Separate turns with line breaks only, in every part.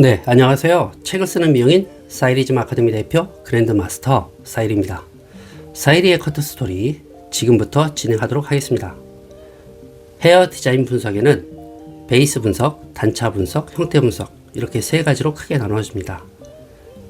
네, 안녕하세요. 책을 쓰는 미용인 사이리즘 아카데미 대표 그랜드 마스터 사이리입니다. 사이리의 커트 스토리 지금부터 진행하도록 하겠습니다. 헤어 디자인 분석에는 베이스 분석, 단차 분석, 형태 분석 이렇게 세 가지로 크게 나누어집니다.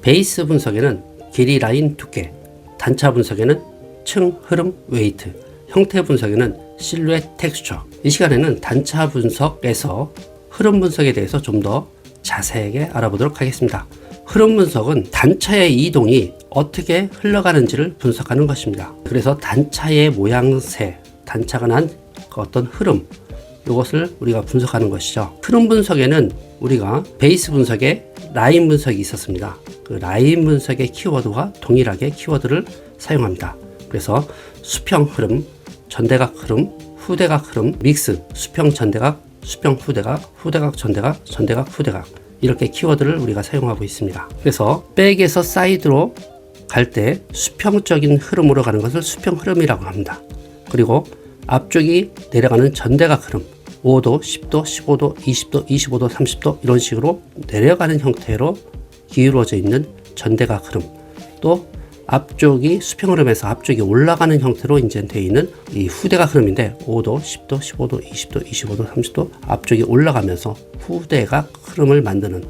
베이스 분석에는 길이, 라인, 두께, 단차 분석에는 층, 흐름, 웨이트, 형태 분석에는 실루엣, 텍스처. 이 시간에는 단차 분석에서 흐름 분석에 대해서 좀더 자세하게 알아보도록 하겠습니다. 흐름 분석은 단차의 이동이 어떻게 흘러가는지를 분석하는 것입니다. 그래서 단차의 모양새, 단차가 난 어떤 흐름, 이것을 우리가 분석하는 것이죠. 흐름 분석에는 우리가 베이스 분석에 라인 분석이 있었습니다. 그 라인 분석의 키워드와 동일하게 키워드를 사용합니다. 그래서 수평 흐름, 전대각 흐름, 후대각 흐름, 믹스, 수평 전대각, 수평 후대각, 후대각 전대각, 전대각 후대각 이렇게 키워드를 우리가 사용하고 있습니다. 그래서 백에서 사이드로 갈 때 수평적인 흐름으로 가는 것을 수평 흐름이라고 합니다. 그리고 앞쪽이 내려가는 전대각 흐름 5도, 10도, 15도, 20도, 25도, 30도 이런 식으로 내려가는 형태로 기울어져 있는 전대각 흐름 또 앞쪽이 수평 흐름에서 앞쪽이 올라가는 형태로 이제 되어 있는 이 후대각 흐름인데 5도, 10도, 15도, 20도, 25도, 30도 앞쪽이 올라가면서 후대각 흐름을 만드는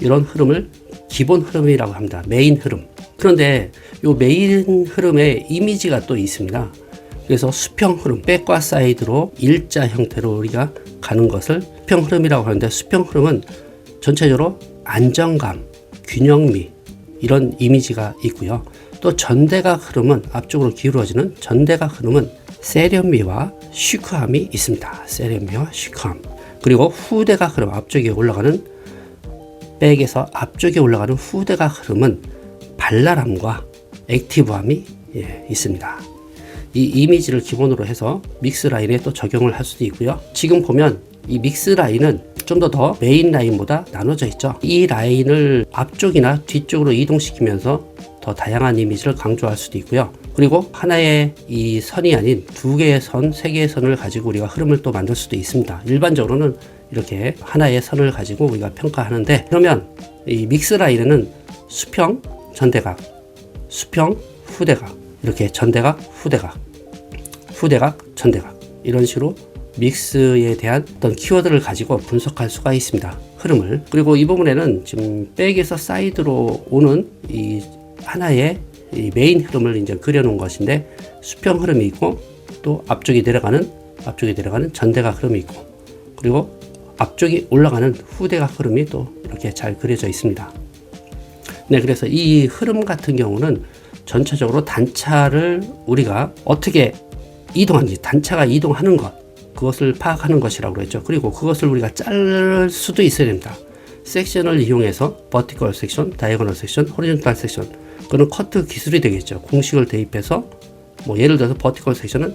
이런 흐름을 기본 흐름이라고 합니다. 메인 흐름. 그런데 이 메인 흐름에 이미지가 또 있습니다. 그래서 수평 흐름, 백과 사이드로 일자 형태로 우리가 가는 것을 수평 흐름이라고 하는데 수평 흐름은 전체적으로 안정감, 균형미 이런 이미지가 있고요. 또 전대각 흐름은 앞쪽으로 기울어지는 전대각 흐름은 세련미와 시크함이 있습니다. 세련미와 시크함. 그리고 후대각 흐름 앞쪽에 올라가는 백에서 앞쪽에 올라가는 후대각 흐름은 발랄함과 액티브함이 예, 있습니다. 이 이미지를 기본으로 해서 믹스 라인에 또 적용을 할 수도 있고요. 지금 보면 이 믹스 라인은 좀더더 메인 라인보다 나눠져 있죠. 이 라인을 앞쪽이나 뒤쪽으로 이동시키면서 더 다양한 이미지를 강조할 수도 있고요. 그리고 하나의 이 선이 아닌 두 개의 선, 세 개의 선을 가지고 우리가 흐름을 또 만들 수도 있습니다. 일반적으로는 이렇게 하나의 선을 가지고 우리가 평가하는데 그러면 이 믹스 라인에는 수평, 전대각, 수평, 후대각 이렇게 전대각, 후대각, 후대각, 전대각 이런 식으로 믹스에 대한 어떤 키워드를 가지고 분석할 수가 있습니다. 흐름을. 그리고 이 부분에는 지금 백에서 사이드로 오는 이 하나의 이 메인 흐름을 이제 그려놓은 것인데 수평 흐름이 있고 또 앞쪽이 내려가는 앞쪽이 내려가는 전대각 흐름이 있고 그리고 앞쪽이 올라가는 후대각 흐름이 또 이렇게 잘 그려져 있습니다. 네, 그래서 이 흐름 같은 경우는 전체적으로 단차를 우리가 어떻게 이동하는지 단차가 이동하는 것 그것을 파악하는 것이라고 그랬죠. 그리고 그것을 우리가 자를 수도 있어야 됩니다. 섹션을 이용해서 버티컬 섹션, 다이거널 섹션, 호리존탈 섹션 그는 커트 기술이 되겠죠. 공식을 대입해서 뭐 예를 들어서 버티컬 섹션은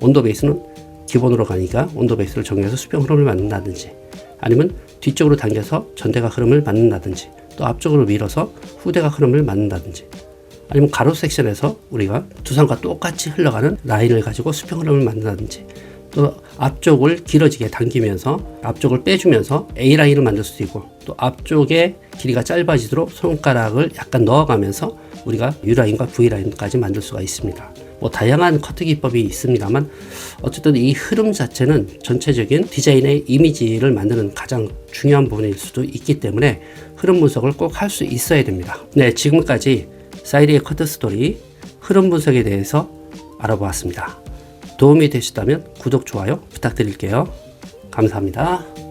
온도 베이스는 기본으로 가니까 온도 베이스를 정해서 수평 흐름을 만든다든지 아니면 뒤쪽으로 당겨서 전대각 흐름을 만든다든지 또 앞쪽으로 밀어서 후대각 흐름을 만든다든지 아니면 가로 섹션에서 우리가 두상과 똑같이 흘러가는 라인을 가지고 수평 흐름을 만든다든지 또 앞쪽을 길어지게 당기면서 앞쪽을 빼주면서 A 라인을 만들 수도 있고 또 앞쪽에 길이가 짧아지도록 손가락을 약간 넣어가면서 우리가 U 라인과 V 라인까지 만들 수가 있습니다. 뭐 다양한 커트 기법이 있습니다만 어쨌든 이 흐름 자체는 전체적인 디자인의 이미지를 만드는 가장 중요한 부분일 수도 있기 때문에 흐름 분석을 꼭 할 수 있어야 됩니다. 네, 지금까지 사이리의 커트 스토리 흐름 분석에 대해서 알아보았습니다. 도움이 되셨다면 구독, 좋아요 부탁드릴게요. 감사합니다.